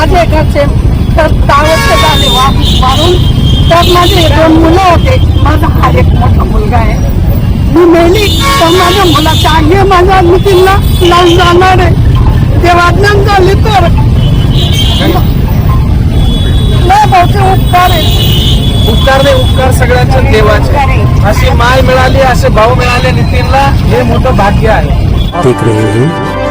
माझे घरचे तर वर्ष झाले वारून तर माझे दोन मुलं होते. माझा हा एक मोठा मुलगा आहे. मी मेली तर माझ्या मुलाच्या आगी माझ्या नितीनला लावून जाणार आहे. ते वादनाम झाले तर. उपकार आहे उपकार नाही उपकार सगळ्यांच्या देवाचे. अशी माय मिळाली असे भाऊ मिळाले नितीनला हे मोठं भाग्य आहे. देख रहे हैं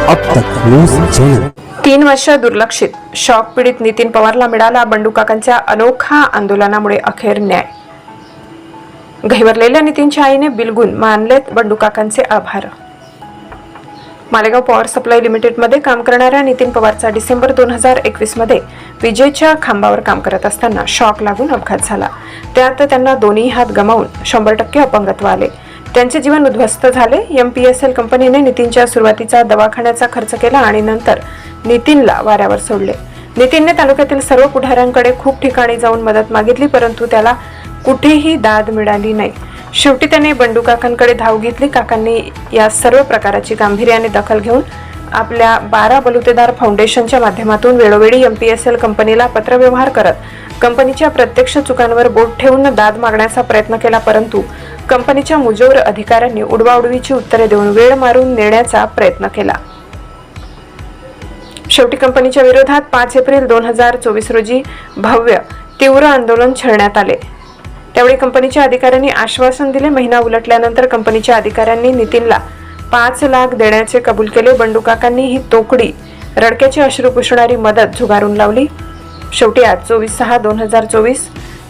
अब तक न्यूज चैनल. तीन वर्ष दुर्लक्षित. शॉक पीडित नितीन पवारला मिळाला बंडू काकांच्या अनोखा आंदोलनामुळे अखेर न्याय. घैवरलेल्या नितीनच्या आईने बिलगुन मानलेत बंडू काकांचे आभार. मालेगाव पॉवर सप्लाय लिमिटेडमध्ये काम करणाऱ्या नितीन पवारचा डिसेंबर दोन हजार एकवीसमध्ये विजेच्या खांबावर काम करत असताना शॉक लागून अपघात झाला. त्यात त्यांना दोन्ही हात गमावून शंभर टक्के अपंगत्व आले. त्यांचे जीवन उद्ध्वस्त झाले. यम पी एस एल कंपनीने नितीनच्या सुरुवातीचा दवाखान्याचा खर्च केला आणि नंतर नितीनला वाऱ्यावर सोडले. नितीनने तालुक्यातील सर्व पुढाऱ्यांकडे खूप ठिकाणी जाऊन मदत मागितली परंतु त्याला कुठेही दाद मिळाली नाही. शेवटी त्याने बंडू काकांकडे धाव घेतली. काकांनी या सर्व प्रकाराची गांभीर्याने दखल घेऊन आपल्या बारा बलुतेदार फाउंडेशनच्या माध्यमातून वेळोवेळी एम पी एस एल कंपनीला पत्रव्यवहार करत कंपनीच्या प्रत्यक्ष चुकांवर बोट ठेवून दाद मागण्याचा प्रयत्न केला परंतु कंपनीच्या मुजोर अधिकाऱ्यांनी उडवाउडवीची उत्तरे देऊन वेळ मारून नेण्याचा प्रयत्न केला. शेवटी कंपनीच्या विरोधात पाच एप्रिल दोन हजार चोवीस रोजी भव्य तीव्र आंदोलन छेडण्यात आले. त्यावेळी कंपनीच्या अधिकाऱ्यांनी आश्वासन दिले महिना उलटल्यानंतर कंपनीच्या अधिकाऱ्यांनी नितीनला पाच लाख देण्याचे कबूल केले. बंडूकाकांनी ही तोकडी रडक्याची अश्रू पुसणारी मदत झुगारून लावली. शेवटी आज चोवीस सहा दोन हजार चोवीस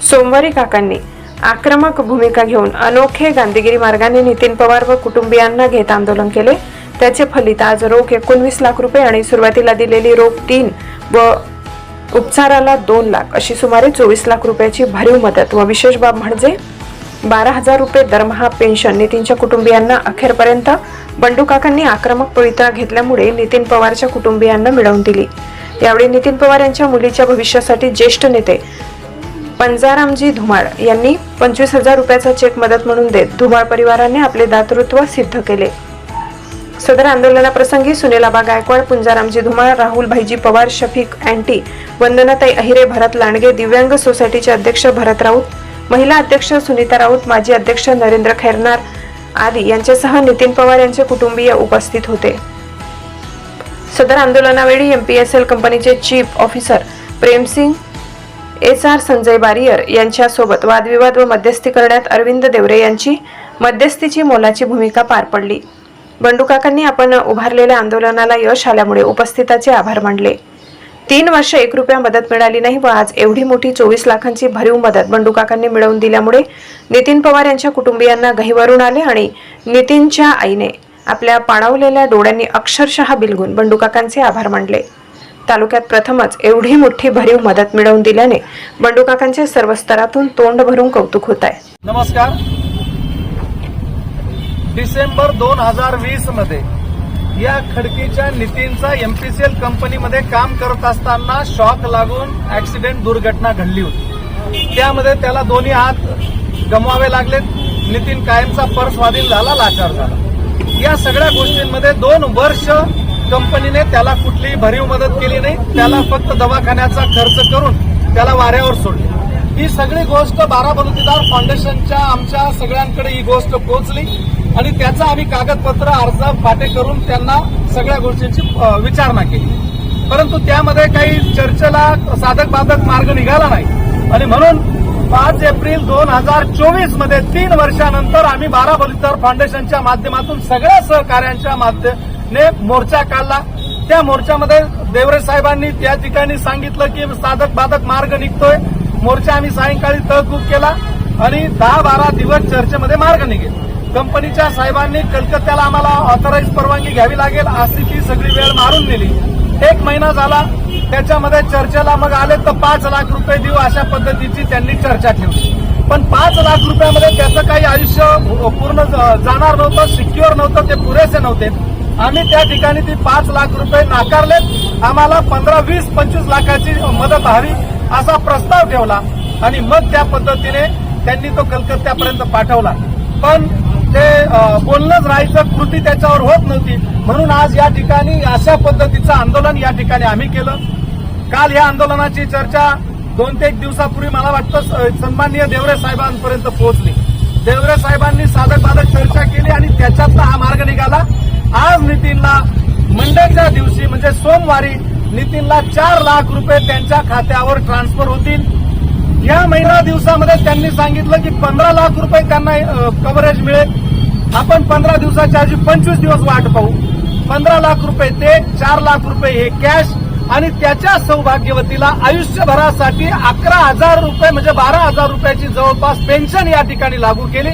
सोमवारी काकांनी आक्रमक भूमिका घेऊन अनोखे गांधीगिरी मार्गाने नितीन पवार व कुटुंबियांना घेत आंदोलन केले. त्याचे फलित आज रोख एकोणवीस लाख रुपये आणि सुरुवातीला दिलेली रोख तीन व उपचाराला दोन लाख अशी सुमारे चोवीस लाख रुपयाची भरीव मदत व विशेष बाब म्हणजे बारा हजार रुपये दरमहा पेन्शन. नितीनच्या कुटुंबियांना अखेरपर्यंत बंडू काकांनी आक्रमक पवित्रा घेतल्यामुळे नितीन पवारच्या कुटुंबियांना मिळवून दिली. यावेळी नितीन पवार यांच्या मुलीच्या भविष्यासाठी ज्येष्ठ नेते पंजारामजी धुमाळ यांनी पंचवीस हजार रुपयाचा चेक मदत म्हणून देत धुमाळ परिवाराने आपले दातृत्व सिद्ध केले. सदर आंदोलनाप्रसंगी सुनीलाबा गायकवाड पुंजारामजी धुमाळ राहुल भाईजी पवार शफीक अँटी वंदनाताई अहिरे भरत लांडगे दिव्यांग सोसायटीचे अध्यक्ष भरत राऊत महिला अध्यक्ष सुनीता राऊत माजी अध्यक्ष नरेंद्र खैरनार आदी यांच्यासह नितीन पवार यांचे कुटुंबीय उपस्थित होते. सदर आंदोलनावेळी एम पी एस एल कंपनीचे chief officer Premsingh S R Sanjay Bariyar यांच्यासोबत वादविवाद व मध्यस्थी करण्यात अरविंद देवरे यांची मध्यस्थीची मोलाची भूमिका पार पडली. बंडूकाकांनी आपण उभारलेल्या आंदोलनाला यश आल्यामुळे उपस्थिताचे आभार मानले. तीन वर्ष एक रुपया मदत मिळाली नाही व आज एवढी मोठी चोवीस लाखांची भरीव मदत बंडूकाकांनी मिळवून दिल्यामुळे नितीन पवार यांच्या कुटुंबियांना गहिवरून आले आणि नितीनच्या आईने आपल्या पाणावलेल्या डोळ्यांनी अक्षरशः बिलगून बंडुकाकांचे आभार मानले. तालुक्यात प्रथमच एवढी मोठी भरीव मदत मिळवून दिल्याने बंडूकाकांचे सर्व स्तरातून तोंड भरून कौतुक होत आहे. नमस्कार. डिसेंबर दोन हजार वीसमध्ये या खडकीच्या नितीनचा एमपीसीएल कंपनीमध्ये काम करत असताना शॉक लागून ऍक्सिडेंट दुर्घटना घडली होती. त्यामध्ये त्याला दोन्ही हात गमवावे लागले नितीन कायमचा पर झाला लाचार झाला. या सगळ्या गोष्टींमध्ये दोन वर्ष कंपनीने त्याला कुठलीही भरीव मदत केली नाही. त्याला फक्त दवाखान्याचा खर्च करून त्याला वाऱ्यावर सोडले. ही सगळी गोष्ट बारा बलुतेदार फाउंडेशनच्या आमच्या सगळ्यांकडे ही गोष्ट पोहोचली. आणि त्याचा आम्ही कागदपत्र अर्ज फाटे करून त्यांना सगळ्या गोष्टींची विचारणा केली. परंतु त्यामध्ये काही चर्चेला साधक बाधक मार्ग निघाला नाही. आणि म्हणून पाच एप्रिल दोन हजार चोवीसमध्ये तीन वर्षानंतर आम्ही बारा बलुतेदार फाउंडेशनच्या माध्यमातून सगळ्या सहकार्यांच्या माध्यमाने मोर्चा काढला. त्या मोर्चामध्ये देवरे साहेबांनी त्या ठिकाणी सांगितलं की साधक बाधक मार्ग निघतोय. मोर्चा आम्ही सायंकाळी तहकूब केला आणि दहा बारा दिवस चर्चेमध्ये मार्ग निघेल. कंपनीच्या साहेबांनी कलकत्त्याला आम्हाला ऑथराईज परवानगी घ्यावी लागेल अशी ती सगळी वेळ मारून नेली एक महिना झाला त्याच्यामध्ये चर्चेला मग आले तर पाच लाख रुपये देऊ अशा पद्धतीची त्यांनी चर्चा ठेवली. पण पाच लाख रुपयामध्ये त्याचं काही आयुष्य पूर्ण ज- जाणार नव्हतं सिक्युअर नव्हतं ते पुरेसे नव्हते. आम्ही त्या ठिकाणी ती पाच लाख रुपये नाकारलेत. आम्हाला पंधरा वीस पंचवीस लाखाची मदत हवी असा प्रस्ताव ठेवला. आणि मग त्या पद्धतीने त्यांनी तो कलकत्त्यापर्यंत पाठवला. पण ते बोलणंच राहायचं कृती त्याच्यावर होत नव्हती. म्हणून आज या ठिकाणी अशा पद्धतीचं आंदोलन या ठिकाणी आम्ही केलं. काल या आंदोलनाची चर्चा दोन ते एक दिवसापूर्वी मला वाटतं सन्माननीय देवरे साहेबांपर्यंत पोहोचली. देवरे साहेबांनी साधक बाधक चर्चा केली आणि त्याच्यातला हा मार्ग निघाला. आज नितीनला मंडेच्या दिवशी म्हणजे सोमवारी नितीनला चार लाख रुपये त्यांच्या खात्यावर ट्रान्सफर होतील. या महिना दिवसामध्ये त्यांनी सांगितलं की पंधरा लाख रुपये त्यांना कव्हरेज मिळेल. आपण पंधरा दिवसाच्या आधी पंचवीस दिवस वाट पाहू. पंधरा लाख रुपये ते चार लाख रुपये हे कॅश आणि त्याच्या सौभाग्यवतीला आयुष्यभरासाठी अकरा हजार रुपये म्हणजे बारा हजार रुपयाची जवळपास पेन्शन या ठिकाणी लागू केली.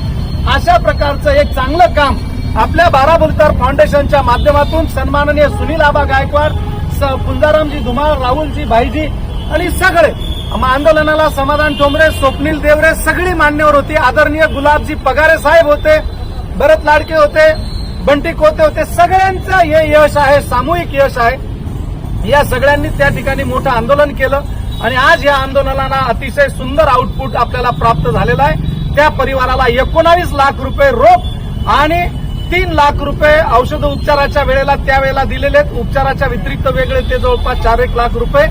अशा प्रकारचं एक चांगलं काम आपल्या बाराबुलकर फाउंडेशनच्या माध्यमातून सन्माननीय सुनील आबा गायकवाड स- पुंजारामजी धुमाळ राहुलजी भाईजी आणि सगळे आंदोलनाला समाधान ठोंबरे स्वप्नील देवरे सगळी मान्यवर होती. आदरणीय गुलाबजी पगारे साहेब होते भरत लाडके होते बंटी कोते होते सगळ्यांचं हे यश आहे सामूहिक यश आहे. या सगळ्यांनी त्या ठिकाणी मोठं आंदोलन केलं आणि आज या आंदोलनाला अतिशय सुंदर आउटपुट आपल्याला प्राप्त झालेलं आहे. त्या परिवाराला एकोणावीस लाख रुपये रोख आणि तीन लाख रुपये औषध उपचाराच्या वेळेला त्यावेळेला दिलेले आहेत. उपचाराच्या व्यतिरिक्त वेगळे ते जवळपास चार एक लाख रुपये.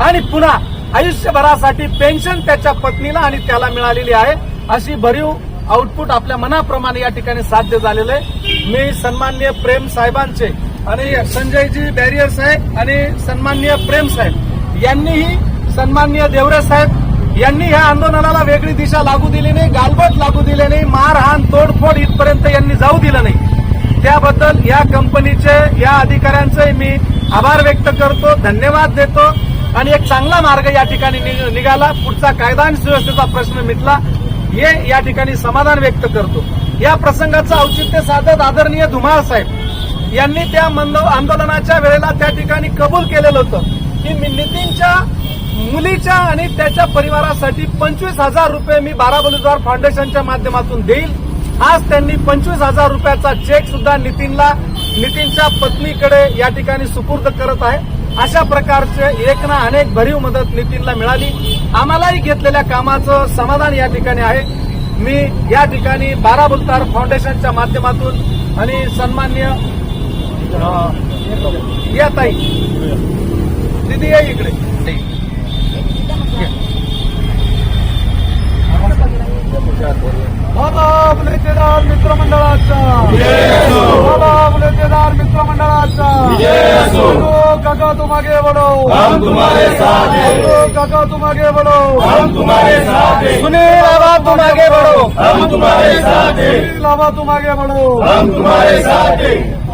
आणि पुन्हा आयुष्यभरासाठी पेन्शन त्याच्या पत्नीला आणि त्याला मिळालेली आहे. अशी भरीव आउटपुट आपल्या मनाप्रमाणे या ठिकाणी साध्य झालेलं आहे. मी सन्माननीय प्रेम साहेबांचे आणि संजयजी बॅरियर साहेब आणि सन्माननीय प्रेम साहेब यांनीही सन्माननीय देवरे साहेब यांनी ह्या आंदोलनाला वेगळी दिशा लागू दिली नाही गालबट लागू दिले नाही मारहाण तोडफोड इथपर्यंत यांनी जाऊ दिलं नाही. त्याबद्दल या कंपनीचे या अधिकाऱ्यांचे मी आभार व्यक्त करतो धन्यवाद देतो. आणि एक चांगला मार्ग या ठिकाणी निघाला. पुढचा कायदा आणि सुव्यवस्थेचा प्रश्न मिटला. हे या ठिकाणी समाधान व्यक्त करतो. या प्रसंगाचं औचित्य साधत आदरणीय धुमाळ साहेब यांनी त्या मंद- आंदोलनाच्या वेळेला त्या ठिकाणी कबूल केलेलं होतं की मी नितीनच्या मुलीच्या आणि त्याच्या परिवारासाठी पंचवीस हजार रुपये मी बाराबलुजार फाउंडेशनच्या माध्यमातून देईल. आज त्यांनी पंचवीस हजार रुपयाचा चेक सुद्धा नितीनला नितीनच्या पत्नीकडे या ठिकाणी सुपूर्द करत आहे. अशा प्रकारचे एक ना अनेक भरीव मदत नितीनला मिळाली. आम्हालाही घेतलेल्या कामाचं समाधान या ठिकाणी आहे. मी या ठिकाणी बाराबुलतार फाउंडेशनच्या माध्यमातून आणि सन्मान्य या ताई. दिदी या इकडे. बाबा बुलेतेदार मित्रमंडळाचा. मित्रमंडळाचा. काका तुम आगे बढ़ो हम तुम्हारे साथ हैं। काका तुम आगे बढ़ो हम तुम्हारे साथ हैं। सुनील बाबा तुम आगे बढ़ो हम तुम्हारे साथ हैं। सुनील तुम आगे बढ़ो हम तुम्हारे साथ हैं।